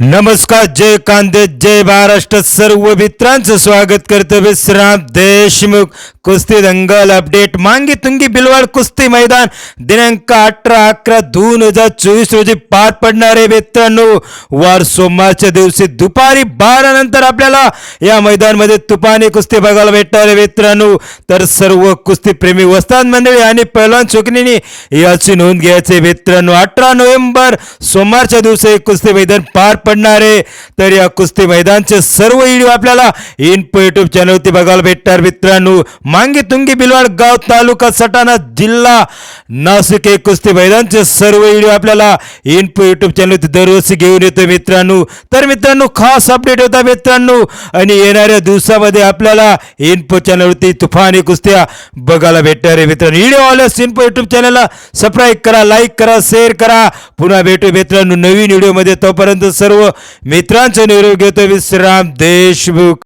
नमस्कार जय कांदे जय महाराष्ट्र. सर्व मित्रांचं स्वागत करतो विश्राम देशमुख. कुस्ती दंगल अपडेट. मांगी तुंगी बिलवाड कुस्ती मैदान. दिनांक अठरा अकरा दोन हजार चोवीस रोजी पार पडणारे मित्रांनो वार सोमवारच्या दिवशी दुपारी बारा नंतर आपल्याला या मैदानमध्ये तुपाने कुस्ती बघायला भेटणार आहे मित्रांनो. तर सर्व कुस्ती प्रेमी मंडळी आणि पहलवान चुकणीने याची नोंद घ्यायची मित्रांनो. अठरा नोव्हेंबर सोमवारच्या दिवशी कुस्ती मैदान पार पडणार आहे. तर या कुस्ती मैदानचे सर्व व्हिडिओ आपल्याला इन्फो युट्यूब चॅनलवरती बघायला भेटणार. मित्रांनो मांगी तुंगी बिलवाड गाव तालुका सटाणा जिल्हा नाशिक हे कुस्ती मैदानचे सर्व व्हिडिओ आपल्याला इन्फो युट्यूब चॅनलवरती दरवर्षी घेऊन येतो मित्रांनो. तर मित्रांनो खास अपडेट होता मित्रांनो. आणि येणाऱ्या दिवसामध्ये आपल्याला इन्फो चॅनलवरती तुफानी कुस्त्या बघायला भेटणार आहे मित्रांनो. व्हिडिओ आल्यास इन्फो युट्यूब चॅनलला सबस्क्राईब करा लाईक करा शेअर करा. पुन्हा भेटू मित्रांनो नवीन व्हिडिओमध्ये तोपर्यंत सर्व सर्व मित्रांचा निरोप घेतो विश्राम देशमुख.